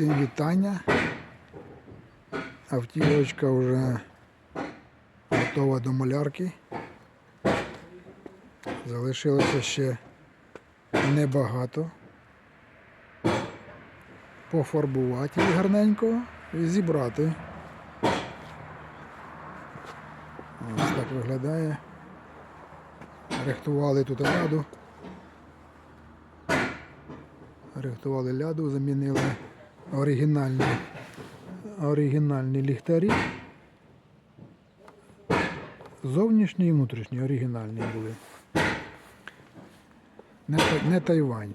Всім вітання. Автівочка вже готова до малярки. Залишилося ще небагато. Пофарбувати її гарненько і зібрати. Ось так виглядає. Рихтували тут ляду. Рихтували ляду, замінили оригінальні, оригінальні ліхтарі. Зовнішні і внутрішні оригінальні були. Не, не Тайвань.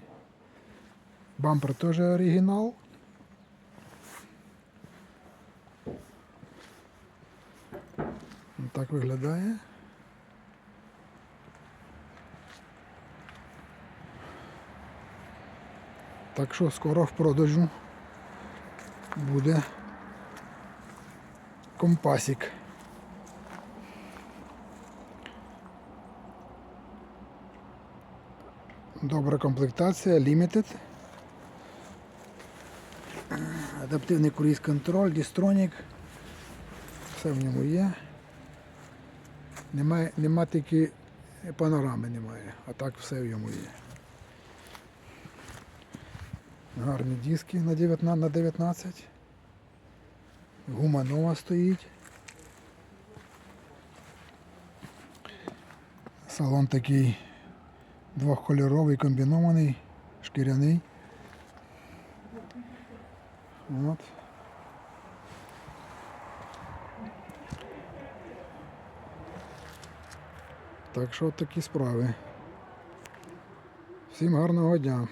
Бампер теж оригінал. Так виглядає. Так що скоро в продажу буде компасик. Добра комплектація, Limited. Адаптивний круїз контроль, дістронік. Все в ньому є. Немає, нема тільки панорами немає, а так все в ньому є. Гарні диски на 19, на 19. Гума нова стоїть. Салон такий двохкольоровий, комбінований, шкіряний. От. Так що от такі справи. Всім гарного дня.